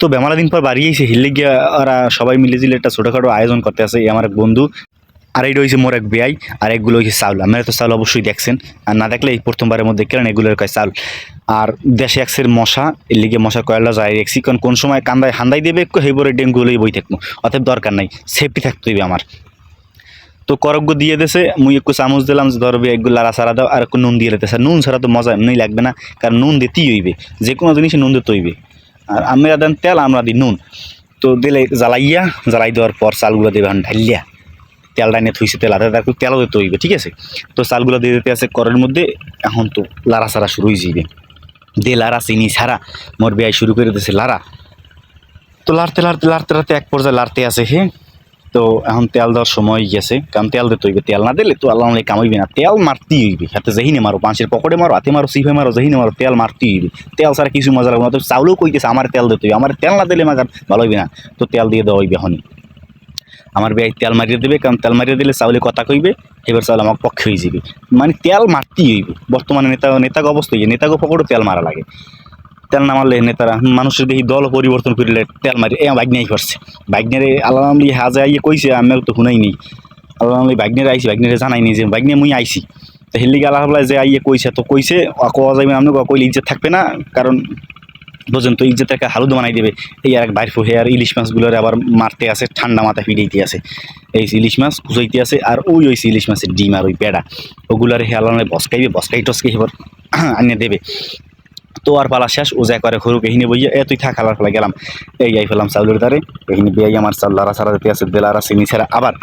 তো বেমালা দিন পর বাড়ি এসে হিল্লে গিয়া ওরা সবাই মিলে জিলে একটা ছোটোখাটো আয়োজন করতে আসে আমার এক বন্ধু। আর এইটা হয়েছে মোর এক বেয়াই, আর একগুলো হয়েছে চাউল। আপনারা তো চাউল অবশ্যই দেখছেন, আর না দেখলে এই প্রথমবারের মধ্যে কেন এগুলোর কয় চাউল। আর দেশে একসের মশা, এর লিগে মশা কয়লা যায় রেখছি কারণ কোন সময় কান্দায় হান্দাই দেবে হেবরে ডেঙ্গুলোই বই থাকব। অতএব দরকার নাই সেফটি থাকতে হইবে আমার। তো করজ্ঞ দিয়ে দেছে, মুই একটু চামচ দিলাম ধরবে একগুলো লাড়া সারা দাও, আর একটু নুন দিয়ে দিতেছে। নুন ছাড়া তো মজা এমনি লাগবে না, কারণ নুন দিতেই হইবে। যে কোনো জিনিসে নুন দিতে হইবে। আর আমরা দেন তেল, আমরা দিই নুন। তো দিলে জ্বালাইয়া, জ্বালাই দেওয়ার পর চালগুলো দেবে এখন ঢালিয়া তেলটা নিয়ে থুইছে, তেল আধা তারপর তেলও দিতে হইবে, ঠিক আছে? তো চালগুলো দিয়ে দিতে আছে করের মধ্যে, এখন তো লাড়া সারা শুরু হয়ে যাইবে দে লাড়া, চিনি ছাড়া মোর বেয়াই শুরু করে দিয়েছে লাড়া। তো লাড়তে লাড়তে লাড়তে লাড়তে এক পর্যায়ে লাড়তে আছে হে। তো এখন তেল দেওয়ার সময় গেছে। কারণ তেল দিতে হইবে, তেল না দিলে তো আল্লাহ আল্লাহ কামাইবে না। তেল মারতেই হইবে। হাতে যেহিনে মারো, পাঁচের পকেটে মারো, হাতে মারো, সিফে মারো যেহিনে মারো, তেল মারতেই হইবে। তেল ছাড়া কিছু মজা লাগবে না। তো চাউলেও কইতেছে, আমার তেল দিতে হইবে। আমার তেল না দিলে মাগার ভালো হইবে না। তো তেল দিয়ে দেওয়া হইবে এখনই। আমার বেয়াই তেল মারিয়ে দেবে, কারণ তেল মারিয়ে দিলে চাউলে কথা কইবে, এবার চাউল আমার পক্ষে হয়ে যাবে। মানে তেল মারতেই হইবে। বর্তমানে নেতা, নেতাকে অবস্থা হইবে নেতাকে পকেটও তেল মারা লাগে। তেল না মারলে হুম, মানুষের দেখি দল পরিবর্তন করিলে তেল মারি এ বাইক করছে বাইকনারে আল্লাহ আমলি হাজে আইয়ে কইছে আমি তো শুনাই নেই। আল্লাহ আমলি বাইকনারে আইছি বাইকনারে জানাই নি যে বাইকনে মুই আইছি। তো হেলিগে আল্লাহ হাবলাই যে আইয়ে কইছে তো কইছে কোয়া যাবে আপনি কইলে ইজ্জত থাকবে না কারণ বোঝেন তো ইজ্জত একটা হালুদ বানাই দেবে। এই আর এক বাইর ফুহে আর ইলিশ মাছগুলোর আবার মারতে আছে ঠান্ডা মাথা ফিরাইতে আছে। এই ইলিশ মাছ কুচাইতে আছে আর ওই ওই ইলিশ মাছের ডিম আর ওই পেড়া। ওগুলার হে আল্লাহ বসকাইবে বসকাই টসকাই এবার আনিয়ে দেবে। তো আর পালা শেষ ও যা করে খরুক এহিনে বইয়া এ তুই থাক হালার ফেলা গেলাম। এই যাই ফেলাম চাউলের দ্বারে এহিনে বেয়াই আমার চাল লারা সারা দিতে আছে বেলারা চিনি ছাড়া আবার।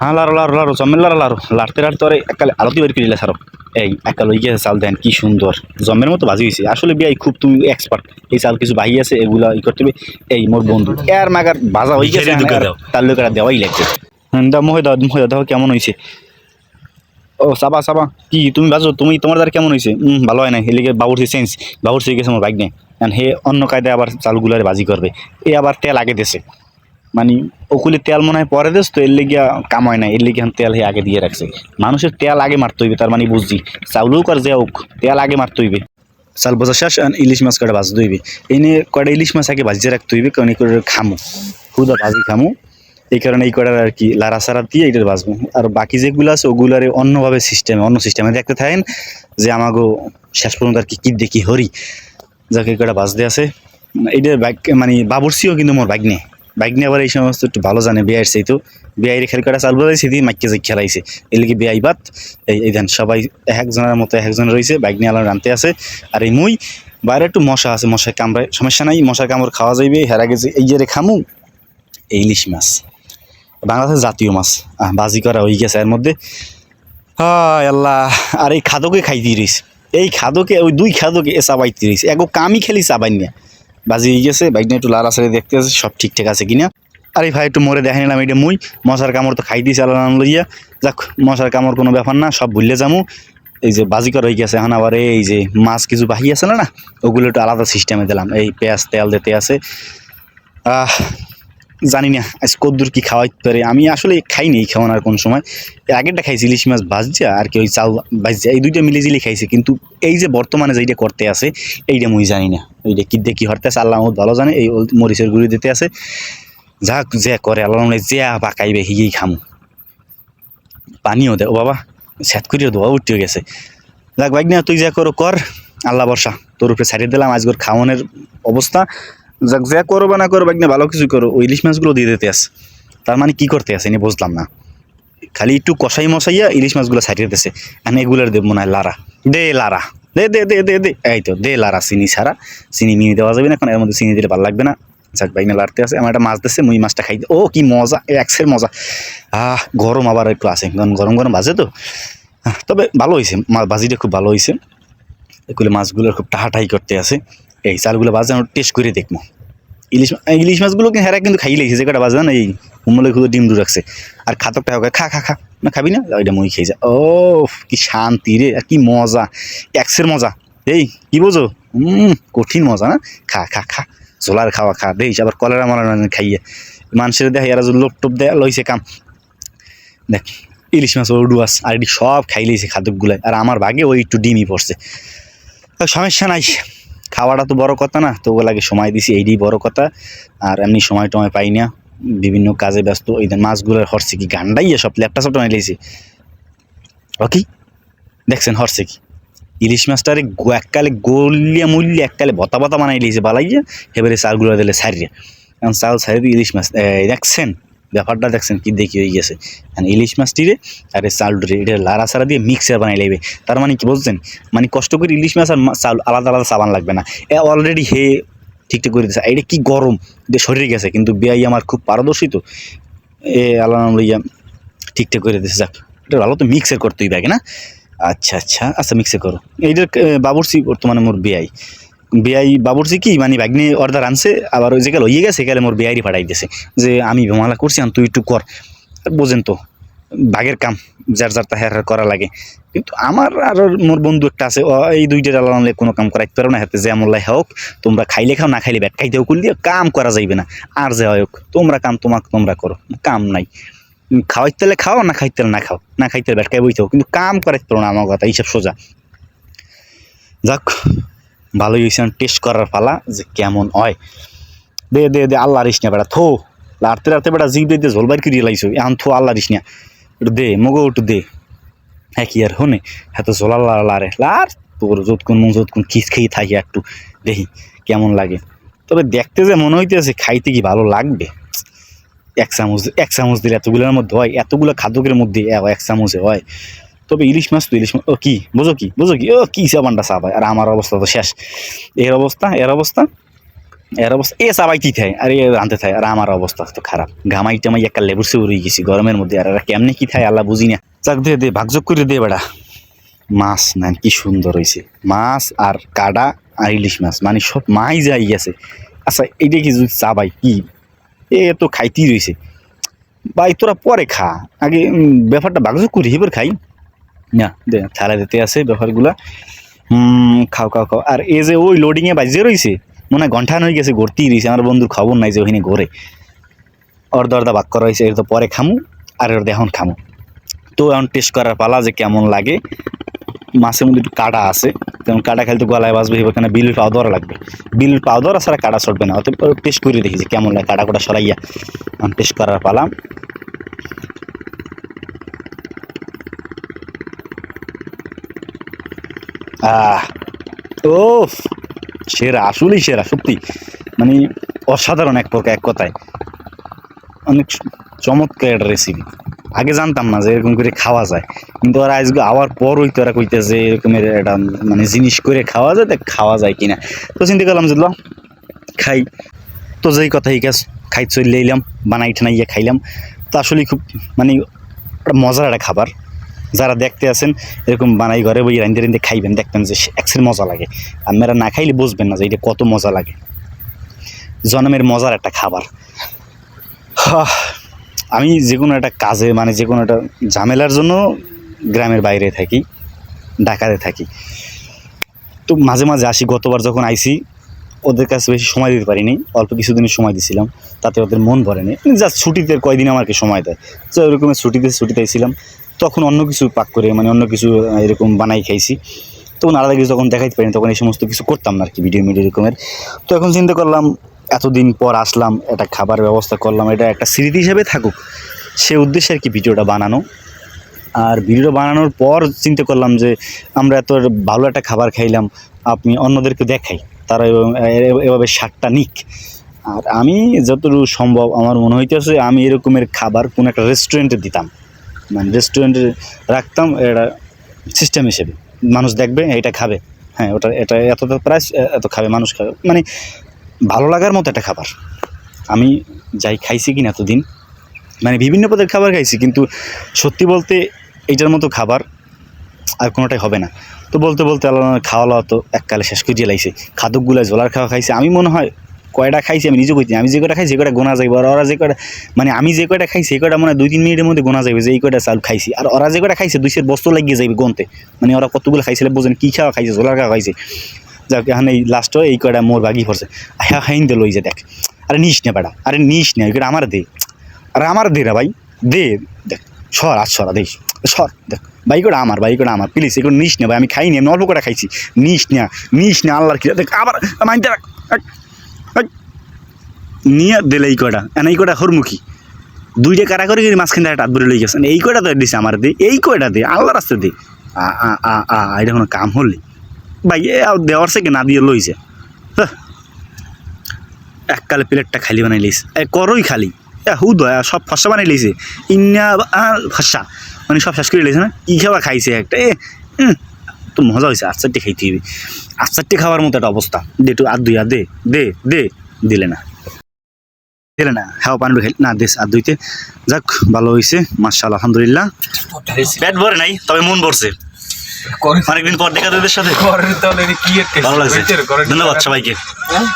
হ্যাঁ লারো লারো লারো জমের লারো লারো লাড়তে লাড়তে আরে একালে আরতি বের করিলে সারো এই একাল হয়ে গিয়েছে চাল দেন কি সুন্দর। জমের মতো বাজি হয়েছে। আসলে বিয়াই খুব তুমি এক্সপার্ট এই চাল কিছু বাহি আছে এগুলা ই করতে হবে। এই মোর বন্ধু। এর মাগার বাজা হয়ে গেছে। তার লোকেরা দেওয়াই লাগছে দাও মোহে দাও মোহে দাও কেমন হয়েছে। ও সাবা সাবা কি, তুমি বাজো তুমি, তোমার দ্বারা কেমন হয়েছে হুম ভালো হয় না এলিগে বাবুরসি চেঞ্জ বাবুরসি গেছে আমার বাইক নিয়ে। হে অন্য কায়দায় আবার চালগুলারে বাজি করবে। এ আবার তেল আগে দেছে। মানে ওকুলে তেল মনে হয় পরে দেশ, তো এর লেগিয়া কাম হয় না এর লেগে তেল হে আগে দিয়ে রাখছে। মানুষের তেল আগে মারতে হইবে, তার মানে বুঝছি। চাউলও কর যে হোক, তেল আগে মারতে হইবে। চাল বোঝা শেষ ইলিশ মাছ কটা ভাজতে হইবে। এনে কটা ইলিশ মাছ আগে ভাজিয়ে রাখতে হইবে কারণ করে খামু। খুদা ভাজি খামু। এই কারণে এই কটার আর কি, লাড়া সারা দিয়ে এইটার বাঁচবো। আর বাকি যেগুলো আছে, ওগুলারে অন্যভাবে সিস্টেমে অন্য সিস্টেমে দেখতে থাকেন যে আমাগো শেষ পর্যন্ত আর কি কি দেখি হরি। যাকে কটা বাজতে আছে। এইটার বাইক মানে বাবুরসিও কিন্তু মোর বাইক নেই বাইক নিয়ে আবার এই সমস্ত একটু ভালো জানে বিয়ের সেই তো বিয়ের খেল কটা চাল বলাইছে দিয়ে মাইকে যে খেলাইছে। এর লিগে বিয়াই বাদ, এই এই দেন সবাই এক একজনের মতো এক একজন রয়েছে বাইক নিয়ে আলাদা রানতে আছে। আর এই মুই, বাইরে একটু মশা আছে মশায় কামড়ায়, সমস্যা নাই, মশার কামড় খাওয়া যাইবে। হেরা গেছে এই যে খামু এই ইলিশ মাছ। বাংলাদেশের জাতীয় মাছ বাজি করা হয়ে গেছে। এর মধ্যে, হায় আল্লাহ, আর এই খাদকে খাই দিরিস এই খাদকে, ওই দুই খাদকে এ চাবাই দিরিস এগো কামি খেলি চাবাই নিয়ে বাজি হয়ে গেছে বাইক নিয়ে একটু লাড়া সাড়ে দেখতে আছে, সব ঠিকঠাক আছে কিনা। আরে ভাই, একটু মরে দেখে নিলাম এটা মুই। মশার কামড় তো খাই দিয়েছে আল্লাহ লইয়া। যাক, মশার কামড় কোনো ব্যাপার না, সব ভুললে যামু। এই যে বাজি করা হয়ে গেছে, এখন আবার এই যে মাছ কিছু বাহি আছে না না, ওগুলো একটু আলাদা সিস্টেমে দিলাম। এই পেঁয়াজ তেল দিতে আছে। আহ জানি না আজ কদ্দুর কি খাওয়াইতে পারে? আমি আসলে খাইনি এই খাওয়ানোর কোন সময়। আগেরটা খাইছি, ইলিশ মাছ ভাজছে আর কি ওই চাল ভাজছে এই দুইটা মিলে জিলে খাইছে। কিন্তু এই যে বর্তমানে যেইটা করতে আছে, এইটা মুই জানি না ওইটা কি দেখি হরতে আছে আল্লাহ ভালো জানে, এই মরিচের গুঁড়ি দিতে আছে। যাক, যে করে, আল্লাহ যে পাকাইবে, হিগেই খামু। পানিও দে, ও বাবা, স্যাত করিও দোয়া উঠতে গেছে। যাক বাইক না তুই যা করো, কর। আল্লাহ বর্ষা তোর উপরে ছাড়িয়ে দিলাম আজকের খাওয়ানোর অবস্থা। যাক, যা করো বা না করো না ভালো কিছু করো। ওই ইলিশ মাছগুলো দিয়ে দিতে আস তার মানে কি করতে আছে নিয়ে বুঝলাম না। খালি একটু কষাই মশাইয়া ইলিশ মাছগুলো ছাড়িয়ে দিতেছে। আমি এগুলোর দেব মনে হয় লারা। দে লারা। দে দে দে দে দে। এই তো, দে লারা, চিনি ছাড়া। চিনি মিনি দেওয়া যাবে না, এখন এর মধ্যে চিনি দিলে ভালো লাগবে না। যাক বাইক না লাড়তে আছে। আমার একটা মাছ দিচ্ছে মুই মাছটা খাই ও, কি মজা একসের মজা। আহ, গরম আবার একটু আছে। কারণ গরম গরম বাজে তো। তবে ভালো হয়েছে বাজিটা খুব ভালো হয়েছে এগুলো মাছগুলোর খুব টাহাটাহি করতে আছে। এই চালগুলো বাজে টেস্ট করে দেখব। ইলিশ ইলিশ মাছগুলো কিন্তু হেরা কিন্তু খাই লেগেছে কটা বাজে না এই উমলে খুব ডিম দু রাখছে। আর খাতকটা হোক খা খা খা, না খাবি না? ওইটা মই খেয়ে যা। ও কি শান্তি রে, আর কি মজা। একসের মজা। এই, কি বোঝো? হুম কঠিন মজা না? খা খা খা। জোলার খাওয়া খা। দেখিস, আবার কলেরা মরা খাইয়ে। মানুষের দেখে এরা লোপ টোপ দেয়, লইছে কাম। দেখ, ইলিশ মাছ ওডুয়াস আর এটি সব খাই লিয়েছে খাদকগুলাই আর আমার ভাগে ওই একটু ডিমই পড়ছে। সমস্যা নাই। খাওয়াটা তো বড় কথা না তো লাগে সময় দিছি, এইটাই বড় কথা। আর এমনি সময় টময় পাই না, বিভিন্ন কাজে ব্যস্ত। এই মাছগুলোর হরছে কি গান্ডাইয়া সব ল্যাপটা সব লেছি ও কি? দেখছেন হরছে কি? ইলিশ মাছটারে এককালে গলিয়া মুলিয়া এককালে বতা বতা বানাই লিয়েছে বালাইয়া, এবারে চালগুলো দিলে সারিয়া কারণ চাল সারি ইলিশ মাছ দেখছেন? ব্যাপারটা দেখছেন কি দেখি হয়ে গেছে। আর ইলিশ মাছটিরে আর এই চালটিরে এটা লাড়া সারা দিয়ে মিক্সার বানাই লাগবে তার মানে কি বলছেন মানে কষ্ট করে ইলিশ মাছ আর চাল আলাদা আলাদা সাবান লাগবে না। এ অলরেডি হে ঠিকঠাক করে দিচ্ছে এটা কি গরম? যে শরীরে গেছে কিন্তু বিয়াই আমার খুব পারদর্শী তো এ আল্লাহ লইয়া ঠিকঠাক করে দিচ্ছে যাক। এটা ভালো তো মিক্সার করতে হইবে আগে না? আচ্ছা আচ্ছা আচ্ছা মিক্সার করো। এইটার এ, বাবুর্চি বর্তমানে মোর বিয়াই বিয়াই বাবুর্চি কি? মানে বাগনি অর্ডার আনছে আবার ওই জায়গায় লইয়ে গেছে গেলে মোর বিয়ারি পাঠাই দিয়েছে যে আমি ভমালা করছি আর তুই একটু কর। বোঝেন তো বাঘের কাম যার যার তাহার করা লাগে। কিন্তু আমার আর মোর বন্ধু একটা আছে এই দুইটার আলাদা কোনো কাম করাইতে পারো না হাতে যে আমল্লাই হোক তোমরা খাইলে খাও না খাইলে ব্যাট খাইতেও করলি কাম করা যাইবে না। আর যে হোক তোমরা কাম তোমাকে তোমরা করো কাম নাই। উম, খাওয়াইতে হলে খাও না খাইতে না খাও না খাইতে ব্যাট খাই বইতেও কিন্তু কাম করাইতে পারো না আমার কথা এইসব সোজা। যাক ভালোই হয়েছে টেস্ট করার পালা যে কেমন হয়। দে দে দে আল্লাহ রিস না বেড়া থো। লাড়তে লাড়তে বেড়া জিভ দিয়ে ঝোল বাইর করিয়ে লাইছো এখন থো আল্লাহ রিস না একটু দে মগো একটু দে। হ্যাঁ কি আর হনে হ্যাঁ তো ঝোল আল্লাহ লারে লার তোর যতক্ষণ মন যতক্ষণ খিস খেয়ে থাকি একটু। দেখি কেমন লাগে। তবে দেখতে যে মনে হইতেছে খাইতে কি ভালো লাগবে? এক চামচ এক চামচ দিলে এতগুলোর মধ্যে হয়, এতগুলো খাদ্যকের মধ্যে এক চামচে হয়। তবে ইলিশ মাছ তো ইলিশ মাছ। ও কি? বোঝো কি? বোঝো কি? ও কি সাবানটা সাবাই আর আমার অবস্থা তো শেষ। এর অবস্থা এর অবস্থা এর অবস্থা। এ সাবাই কি থাকে আর এ আনতে থাকে আর আমার অবস্থা তো খারাপ। ঘামাই টামাই একটা লেবুর সে উড়ে গেছি গরমের মধ্যে। আর এরা কেমনে কি থাকে আল্লাহ বুঝি না। যাক, দে দে ভাগযোগ করে দে বেড়া। মাছ না কি সুন্দর হয়েছে মাছ আর কাডা আর ইলিশ মাছ। মানে সব মাই যাই গেছে। আচ্ছা এইটা কি যদি চাবাই কি? এ তো খাইতেই রয়েছে ভাই তোরা পরে খা। আগে ব্যাপারটা ভাগযোগ করি, এবার খাই। না থালা দিতে আছে ব্যাপারগুলা। হুম, খাও খাও খাও। আর এ যে ওই লোডিংয়ে বাজিয়ে রয়েছে মনে হয় ঘণ্টা হয়ে গেছে, ঘুরতেই রয়েছে আমার বন্ধুর খবর নাই যে ওখানে ঘোরে। অর্ধ অর্ধা বাক করা হয়েছে এর তো পরে খামু, আর এর এখন খামু। তো এখন টেস্ট করার পালা যে কেমন লাগে। মাছের মধ্যে একটু কাটা আছে তেমন কাটা খেলতে গলায় বাজবে এখানে বিলের পাউডার লাগবে। বিলের পাউডার ছাড়া কাটা সরবে না অত টেস্ট করে দেখি যে কেমন লাগে কাটা কোটা সরাইয়া। এখন টেস্ট করার পালা। ও সেরা, আসলেই সেরা, সত্যি। মানে অসাধারণ এক প্রকার, এক কথায়। অনেক চমৎকার একটা রেসিপি আগে জানতাম না যে এরকম করে খাওয়া যায়। কিন্তু ওরা আজকে আওয়ার পর ওই তো ওরা কইতেছে এরকমের একটা মানে জিনিস করে খাওয়া যায় দেখ খাওয়া যায় কিনা। তো চিন্তা করলাম যে খাই। তো যেই কথা এই খাই চলে এলাম, বানাই ঠানাইয়া খাইলাম। তো আসলে খুব মানে একটা মজার একটা খাবার। যারা দেখতে আছেন, এরকম বানাই ঘরে বই রান্ধে রান্ধে খাইবেন, দেখবেন যে এক্সের মজা লাগে। আপনারা না খাইলে বুঝবেন না যে এটা কত মজা লাগে। জনমের মজার একটা খাবার। আমি যে কোনো একটা কাজে মানে যে কোনো একটা ঝামেলার জন্য গ্রামের বাইরে থাকি, ঢাকাতে থাকি। তো মাঝে মাঝে আসি, গতবার যখন আইসি, ওদের কাছে বেশি সময় দিতে পারিনি, অল্প কিছুদিনের সময় দিছিলাম, তাতে ওদের মন ভরেনি জাস্ট ছুটিতে কয়দিন আমাকে সময় দেয়। তো এরকমের ছুটিতে ছুটিতে ছিলাম তখন অন্য কিছু পাক করে মানে অন্য কিছু এরকম বানাই খাইছি। তখন আলাদা কিছু তখন দেখাইতে পারিনি, তখন এই সমস্ত কিছু করতাম না আর কি ভিডিও মিডিও এরকমের। তো এখন চিন্তা করলাম, এতদিন পর আসলাম, একটা খাবার ব্যবস্থা করলাম, এটা একটা স্মৃতি হিসেবে থাকুক। সে উদ্দেশ্যে আর কি ভিডিওটা বানানো। আর ভিডিও বানানোর পর চিন্তা করলাম যে, আমরা এত ভালো একটা খাবার খাইলাম, আপনি অন্যদেরকে দেখাই, তারা এভাবে- স্বাদটা নিক। আর আমি যতটুকু সম্ভব, আমার মনে হইতেছে আমি এরকমের খাবার কোনো একটা রেস্টুরেন্টে দিতাম। মানে রেস্টুরেন্টে রাখতাম, এটা সিস্টেম হিসেবে। মানুষ দেখবে এটা খাবে। হ্যাঁ ওটা, এটা এত প্রাইস এত খাবে, মানুষ খাবে। মানে ভালো লাগার মতো একটা খাবার। আমি যাই খাইছি কিনা এতদিন মানে বিভিন্ন পদের খাবার খাইছি, কিন্তু সত্যি বলতে এইটার মতো খাবার আর কোনোটাই হবে না। তো বলতে বলতে আল্লাহ খাওয়া দাওয়া তো এককালে শেষ করে লাইছে। খাদকগুলা ঝোলার খাওয়া খাইছে। আমি মনে হয় কয়টা খাইছি আমি নিজে কইছি আমি যে কয়টা খাইছি কয়টা গোনা যাইব। আর ওরা যে কয়টা মানে আমি যে কয়টা খাইছি কয়টা মানে দুই, তিন মিনিটের মধ্যে গোনা যাবে যে এই কয়টা চাল খাইছি। আর ওরা যে কয়টা খাইছে দুইশের বস্তু লাগিয়ে যাইবে গনতে। মানে ওরা কতগুলো খাইছিল বোঝেন, কী খাওয়া খাইছে, ঝোলার খাওয়া খাইছে। যাক, এখন এই লাস্ট এই কয়টা মোর বাগি পড়ছে। হ্যাঁ হাইন দে লই যে, দেখ। আরে নিস না বেড়া আরে নিস না এটা আমার দে। আরে আমার দে রে ভাই, দে, দেখ। সর, আজ সরা, দেখ। সর, দেখ। বাইকটা আমার বাইকটা আমার। প্লিজ এগুলো নিস না ভাই, আমি খাইনি, আমি অল্প করে খাইছি। নিস না নিস না, আল্লাহর কি দেখ, আবার মাইন্ডটা রাখ। নিয়ে দিলে এই কটা এন এই কটা হরমুখী দুইটা কারা করে মাঝখান থেকে টাট বলে লই গেছেন? এই কয়টা তো দিছে আমার দে এই কয়টা দে আল্লাহ রাস্তা দে আ আ আ আ, এটা কোনো কাম হলে। ভাই, এ দেওয়ার সে না দিয়ে লইছে। এককালে প্লেটটা খালি বানাই লিস এ, করই খালি। এ, হু দয়া, সব ফসা বানাই লিছে ইন্না ফসা। মানে সব শেষ করে লিছে না? ই খাবার খাইছে একটা। এ তো মজা হয়েছে আট চারটে খাইতে হবে আট চারটে খাওয়ার মতো একটা অবস্থা। দে, একটু আর দুই আর দে দে দে, দিলে না। দিলে না হ্যাঁ পানি খাই না দেশ আর দুইতে। যাক ভালো হয়েছে মার্শাল আলহামদুলিল্লাহ। ব্যাট ভরে নাই তবে মন ভরছে অনেকদিন পর দেখা তোদের সাথে। ভালো লাগছে। ধন্যবাদ সবাইকে। হ্যাঁ?